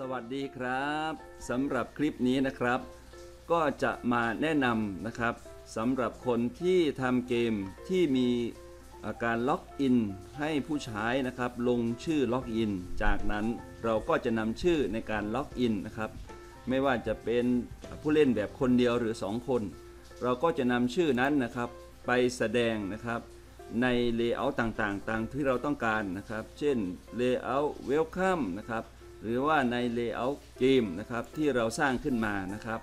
สวัสดีครับสำหรับคลิปนี้นะครับ ก็จะมาแนะนำนะครับสำหรับคนที่ทำเกมที่มีอาการล็อกอินให้ผู้ใช้นะครับ ลงชื่อล็อกอินจากนั้นเราก็จะนำชื่อในการล็อกอินนะครับ ไม่ว่าจะเป็นผู้เล่นแบบคนเดียวหรือ 2 คน เราก็จะนำชื่อนั้นนะครับ ไปแสดงนะครับใน Layout ต่างๆตามที่เราต้องการนะครับ เช่น Layout Welcome นะครับ หรือว่าใน Layout เกมนะครับที่เราสร้างขึ้นมานะครับ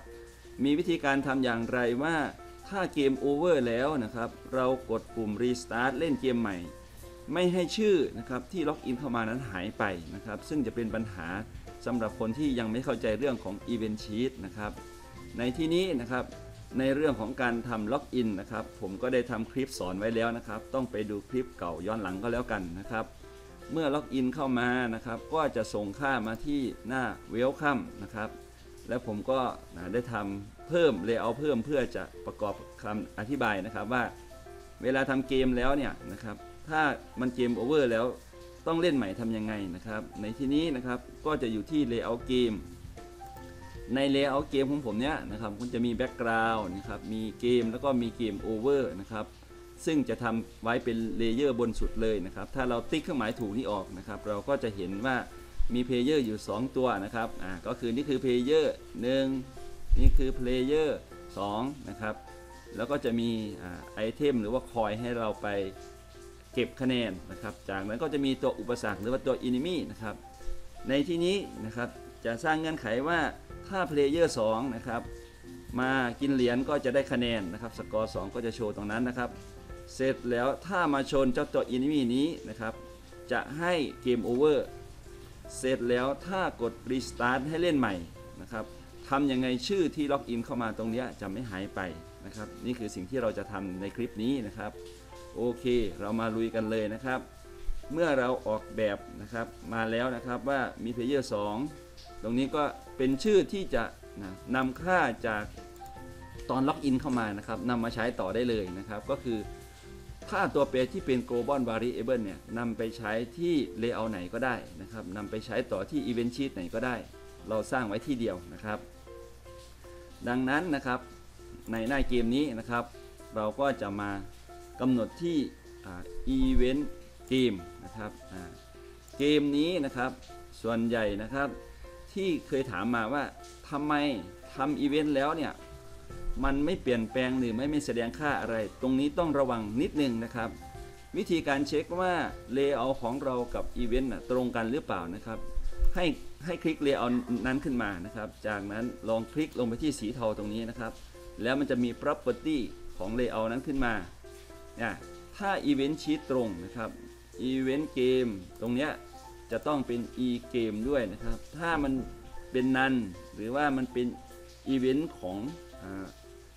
มีวิธีการทำอย่างไรว่าถ้าเกมโอเวอร์แล้วนะครับ เรากดปุ่ม Restart เล่นเกมใหม่ ไม่ให้ชื่อนะครับที่ล็อกอินเข้ามานั้นหายไปนะครับ ซึ่งจะเป็นปัญหาสำหรับคนที่ยังไม่เข้าใจเรื่องของ Event Sheet นะครับ ในที่นี้นะครับในเรื่องของการทำล็อกอินนะครับ ผมก็ได้ทำคลิปสอนไว้แล้วนะครับ ต้องไปดูคลิปเก่าย้อนหลังก็แล้วกันนะครับ เมื่อล็อกอินเข้ามานะครับ ก็จะส่งค่ามาที่หน้า Welcome นะครับ แล้วผมก็ได้ทำเพิ่มเลเยอร์เพิ่มเพื่อจะประกอบคำอธิบายนะครับว่า เวลาทำเกมแล้วเนี่ยนะครับ ถ้ามันเกมโอเวอร์แล้วต้องเล่นใหม่ทำยังไงนะครับ ในที่นี้นะครับก็จะอยู่ที่ Layout เกมใน Layout เกมของผมเนี่ยนะครับมันจะมีแบ็กกราวน์นะครับ มีเกมแล้วก็มีเกมโอเวอร์นะครับ ซึ่งจะทำไว้เป็นเลเยอร์บนสุดเลยนะครับ ถ้าเราติ๊กเครื่องหมายถูกนี่ออกนะครับ เราก็จะเห็นว่ามีเพลเยอร์อยู่ 2 ตัวนะครับ อ่า ก็คือนี่คือเพลเยอร์หนึ่งนี่คือเพลเยอร์สองนะครับ แล้วก็จะมีอ่าไอเทมหรือว่าคอยให้เราไปเก็บคะแนนนะครับ จากนั้นก็จะมีตัวอุปสรรคหรือว่าตัวอินิมี่นะครับ ในที่นี้นะครับจะสร้างเงื่อนไขว่าถ้าเพลเยอร์2นะครับมากินเหรียญก็จะได้คะแนนนะครับ สกอร์2ก็จะโชว์ตรงนั้นนะครับ เสร็จแล้วถ้ามาชนเจ้าตัวอินิมีนี้นะครับ จะให้เกมโอเวอร์เสร็จแล้วถ้ากดรีสตาร์ทให้เล่นใหม่นะครับทำยังไงชื่อที่ล็อกอินเข้ามาตรงเนี้ยจะไม่หายไปนะครับ นี่คือสิ่งที่เราจะทำในคลิปนี้นะครับ โอเค เรามาลุยกันเลยนะครับ เมื่อเราออกแบบนะครับมาแล้วนะครับว่ามีเพลเยอร์2ตรงนี้ก็เป็นชื่อที่จะนะนำค่าจากตอนล็อกอินเข้ามานะครับนำมาใช้ต่อได้เลยนะครับ ก็คือ ถ้าตัวแปรที่เป็น global variable เนี่ยนำไปใช้ที่ layout ไหนก็ได้นะครับนำไปใช้ต่อที่ event sheet ไหนก็ได้ เราสร้างไว้ที่เดียวนะครับ ดังนั้นนะครับในหน้าเกมนี้นะครับ เราก็จะมากำหนดที่ event เกมนะครับเกมนี้นะครับส่วนใหญ่นะครับที่เคยถามมาว่าทำไมทำอีเวนต์แล้วเนี่ย มันไม่เปลี่ยนแปลงหรือไม่ไม่แสดงค่าอะไร ตรงนี้ต้องระวังนิดนึงนะครับ วิธีการเช็คว่าเลเยอร์ของเรากับอีเวนต์ตรงกันหรือเปล่านะครับ ให้ให้คลิกเลเยอร์นั้นขึ้นมานะครับ จากนั้นลองคลิกลงไปที่สีเทาตรงนี้นะครับ แล้วมันจะมี property ของเลเยอร์นั้นขึ้นมาอะถ้า Event Sheet ตรงนะครับ Event Game ตรงเนี้ยจะต้องเป็น e game ด้วยนะครับ ถ้ามันเป็นนันหรือว่ามันเป็น Event ของ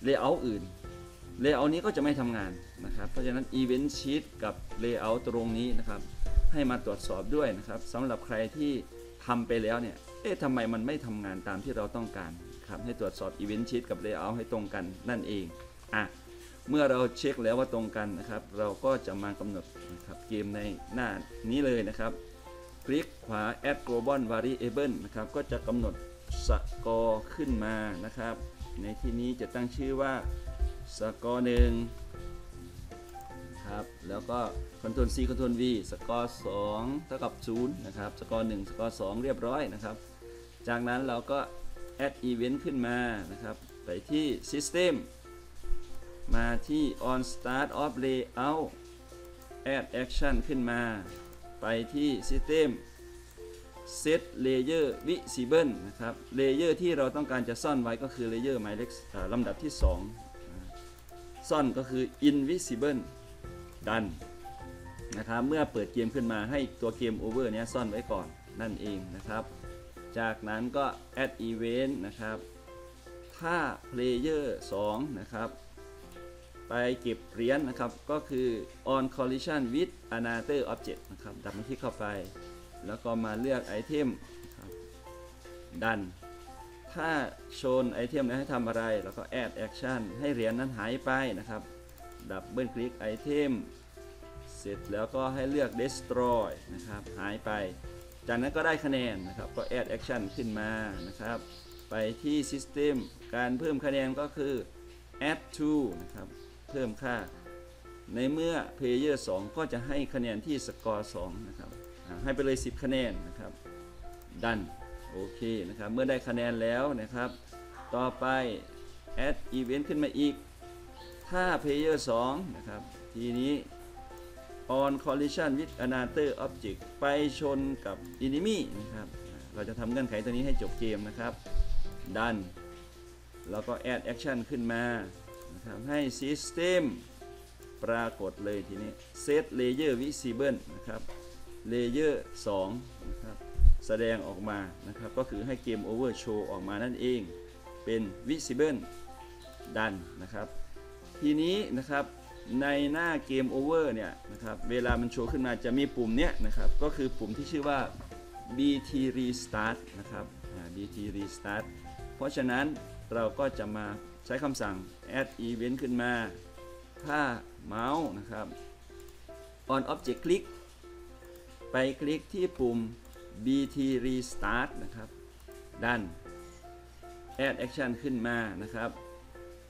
อ่า Layout อื่น Layout นี้ก็จะไม่ทำงานนะครับ เพราะฉะนั้น Event Sheet กับ Layout ตรงนี้นะครับ ให้มาตรวจสอบด้วยนะครับสำหรับใครที่ทำไปแล้วเนี่ย เอ๊ะทำไมมันไม่ทำงานตามที่เราต้องการครับ ให้ตรวจสอบ Event Sheet กับ Layout ให้ตรงกันนั่นเองอะเมื่อเราเช็คแล้วว่าตรงกันนะครับ เราก็จะมากำหนดนะครับเกมในหน้านี้เลยนะครับ คลิกขวา add global variable นะครับ ก็จะกำหนดสกอร์ขึ้นมานะครับ ในที่นี้จะตั้งชื่อว่าสกอร์หนึ่งครับ แล้วก็ Ctrl C Ctrl V สกอร์2เท่ากับ0นะครับ สกอร์1สกอร์2เรียบร้อยนะครับ จากนั้นเราก็ add event ขึ้นมานะครับ ไปที่ system มาที่ on start of layout add action ขึ้นมา ไปที่ system set layer visible นะครับ layer ที่เราต้องการจะซ่อนไว้ก็คือ layer หมายเลขลำดับที่ 2 ซ่อนก็คือ invisible ดันนะครับเมื่อเปิดเกมขึ้นมาให้ตัวเกม over เนี้ยซ่อนไว้ก่อนนั่นเองนะครับ จากนั้นก็ add event นะครับถ้า player 2นะครับไปเก็บเหรียญนะครับก็คือ on collision with another object นะครับดับมันที่เข้าไป แล้วก็มาเลือกไอเทมดัน ถ้าโชนไอเทมแล้วให้ทำอะไร แล้วก็ add action ให้เหรียญนั้นหายไปนะครับ ดับเบิลคลิกไอเทมเสร็จแล้วก็ให้เลือก destroy นะครับ หายไป จากนั้นก็ได้คะแนนนะครับ ก็ add action ขึ้นมานะครับ ไปที่ system การเพิ่มคะแนนก็คือ add to นะครับ เพิ่มค่า ในเมื่อ player 2 ก็จะให้คะแนนที่สกอร์2นะครับ ให้ไปเลย 10 คะแนนนะครับ ดัน โอเคนะครับ เมื่อได้คะแนนแล้วนะครับ ต่อไป add event ขึ้นมาอีก ถ้า player 2นะครับ ทีนี้ on collision with another object ไปชนกับ enemy นะครับ เราจะทำเงื่อนไขตัวนี้ให้จบเกมนะครับ ดัน แล้วก็ add action ขึ้นมานะครับให้ system ปรากฏเลยทีนี้ set layer visible นะครับ layer 2นะครับแสดงออกมานะครับก็คือให้เกม over show ออกมานั่นเองเป็น visible ดันนะครับ ทีนี้นะครับในหน้าเกม over เนี่ยนะครับเวลามันโชว์ขึ้นมาจะมีปุ่มเนี้ยนะครับก็คือปุ่มที่ชื่อว่า bt restart นะครับ bt restart เพราะฉะนั้นเราก็จะมาใช้คำสั่ง add event ขึ้นมา ถ้าเมาส์นะครับ on object click ไปคลิกที่ปุ่ม bt restart นะครับดัน add action ขึ้นมานะครับ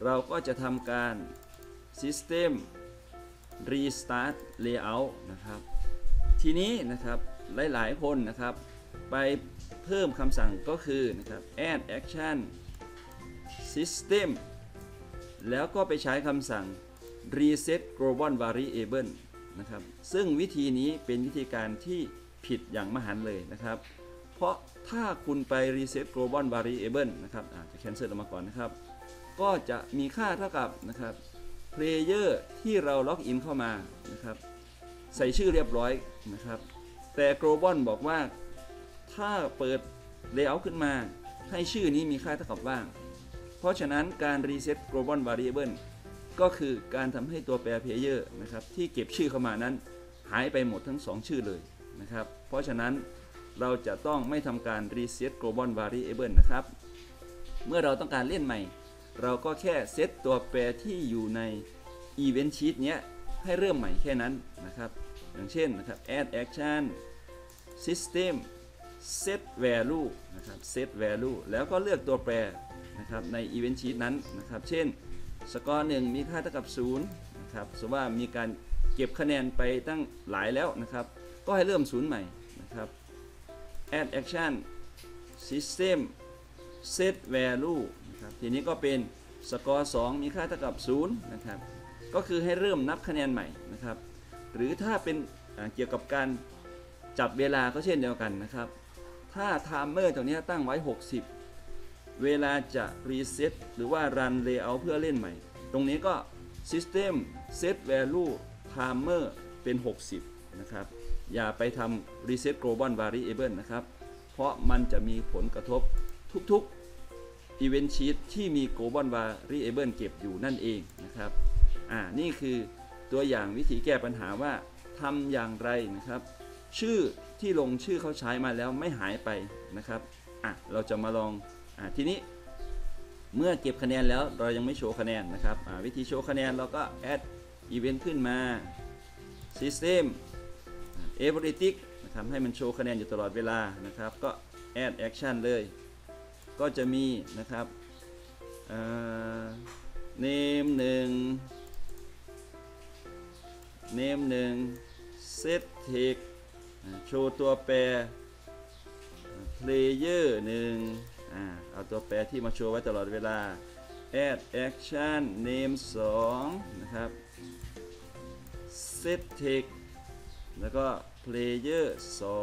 เราก็จะทำการ system restart layout นะครับ ทีนี้นะครับหลาย ๆ คนนะครับ ไปเพิ่มคำสั่งก็คือนะครับ add action system แล้วก็ไปใช้คำสั่ง reset global variable นะครับ ซึ่งวิธีนี้เป็นวิธีการที่ผิดอย่างมหันเลยนะครับ เพราะถ้าคุณไป reset global variable นะครับอาจจะ cancel ออกมาก่อนนะครับ ก็จะมีค่าเท่ากับนะครับ player ที่เราล็อกอินเข้ามานะครับ ใส่ชื่อเรียบร้อยนะครับ แต่ global บอกว่าถ้าเปิด layout ขึ้นมา ให้ชื่อนี้มีค่าเท่ากับว่าง เพราะฉะนั้นการ reset global variable ก็คือการทำให้ตัวแปร player นะครับที่เก็บชื่อเข้ามานั้น หายไปหมดทั้ง 2 ชื่อเลยนะครับ เพราะฉะนั้นเราจะต้องไม่ทำการ reset global variable นะครับ เมื่อเราต้องการเล่นใหม่ เราก็แค่เซตตัวแปรที่อยู่ใน event sheet เนี้ยให้เริ่มใหม่แค่นั้นนะครับ อย่างเช่นนะครับ add action system set value นะครับ set value แล้วก็เลือกตัวแปรนะครับใน event sheet นั้นนะครับ เช่น สกอร์หนึ่งมีค่าเท่ากับ0นะครับสมมติว่ามีการเก็บคะแนนไปตั้งหลายแล้วนะครับ ก็ให้เริ่มศูนย์ใหม่นะครับ add action system set value นะครับทีนี้ก็เป็นสกอร์2มีค่าเท่ากับ0นะครับก็คือให้เริ่มนับคะแนนใหม่นะครับ หรือถ้าเป็นเกี่ยวกับการจับเวลาก็เช่นเดียวกันนะครับ ถ้า timer ตรงนี้ตั้งไว้ 60 เวลาจะ reset หรือว่า run layout เพื่อเล่นใหม่ ตรงนี้ก็ system set value timer เป็น 60 นะครับ อย่าไปทำ reset global variable นะครับ เพราะมันจะมีผลกระทบทุกๆ event sheet ที่มี global variable เก็บอยู่นั่นเองนะครับ อ่า นี่คือตัวอย่างวิธีแก้ปัญหาว่าทำอย่างไรนะครับ ชื่อที่ลงชื่อเขาใช้มาแล้วไม่หายไปนะครับ อะ เราจะมาลอง ทีนี้เมื่อเก็บคะแนนแล้วเรายังไม่โชว์คะแนนนะครับวิธีโชว์คะแนนเราก็ add event ขึ้นมา system everything นะครับให้มันโชว์คะแนนอยู่ตลอดเวลานะครับ ก็ add action เลย ก็จะมีนะครับ name หนึ่ง name หนึ่ง set text โชว์ตัวแปร player หนึ่ง อ่าเอาตัวแปรที่มาโชว์ไว้ตลอดเวลา add action name 2 นะครับ set text แล้วก็ player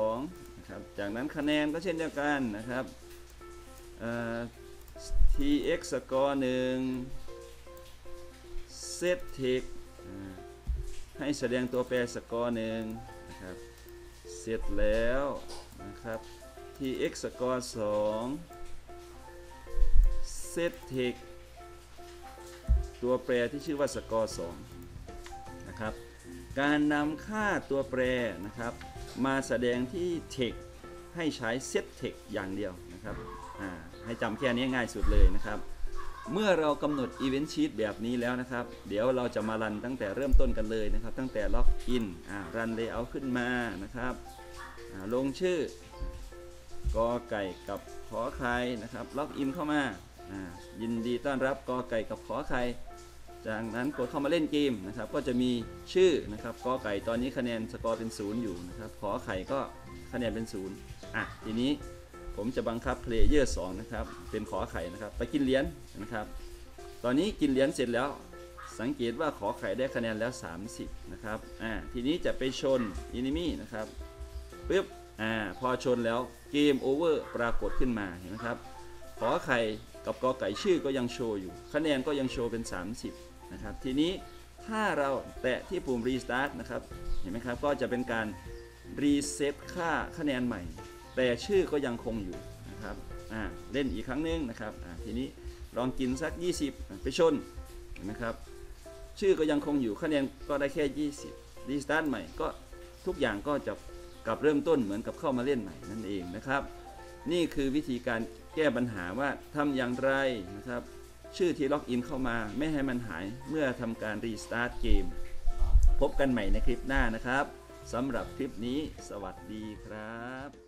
2 นะครับ จากนั้นคะแนนก็เช่นเดียวกันนะครับ tx score 1 set text ให้แสดงตัวแปรสกอร์หนึ่งนะครับ เสร็จแล้วนะครับ tx score 2 set text ตัวแปรที่ชื่อว่าสกอร์2นะครับการนำค่าตัวแปรนะครับมาแสดงที่ text ให้ใช้ set text อย่างเดียวนะครับให้จำแค่นี้ง่ายสุดเลยนะครับ เมื่อเรากำหนด Event Sheet แบบนี้แล้วนะครับ เดี๋ยวเราจะมารันตั้งแต่เริ่มต้นกันเลยนะครับ ตั้งแต่ล็อกอินรัน Layout ขึ้นมานะครับลงชื่อกอไก่กับขอไข่นะครับ ล็อกอินเข้ามา ยินดีต้อนรับกอไก่กับขอไข่จากนั้นกดเข้ามาเล่นเกมนะครับ ก็จะมีชื่อนะครับกอไก่ตอนนี้คะแนนสกอร์เป็นศูนย์อยู่นะครับ ขอไข่ก็คะแนนเป็นศูนย์อะทีนี้ผมจะบังคับเพลเยอร์สองนะครับ เป็นขอไข่นะครับ ไปกินเหรียญนะครับ ตอนนี้กินเหรียญเสร็จแล้ว สังเกตว่าขอไข่ได้คะแนนแล้ว 30 นะครับ อ่า ทีนี้จะไปชนอินิมี่นะครับปึ๊บ อ่า พอชนแล้วเกมโอเวอร์ปรากฏขึ้นมา เห็นไหมครับ ขอไข่ กับกอไก่ชื่อก็ยังโชว์อยู่ คะแนนก็ยังโชว์เป็น 30นะครับทีนี้ถ้าเราแตะที่ปุ่ม restart นะครับเห็นไหมครับก็จะเป็นการรีเซ็ตค่าคะแนนใหม่ แต่ชื่อก็ยังคงอยู่นะครับอ่าเล่นอีกครั้งหนึงนะครับอ่าทีนี้ลองกินสัก 20 ไปชนเห็นไหมครับชื่อก็ยังคงอยู่คะแนนก็ได้แค่ 20รีสตาร์ทใหม่ก็ทุกอย่างก็จะกลับเริ่มต้นเหมือนกับเข้ามาเล่นใหม่นั่นเองนะครับ นี่คือวิธีการ แก้ปัญหาว่าทำอย่างไรนะครับ ชื่อที่ล็อกอินเข้ามาไม่ให้มันหายเมื่อทำการรีสตาร์ทเกม พบกันใหม่ในคลิปหน้านะครับสำหรับคลิปนี้ สวัสดีครับ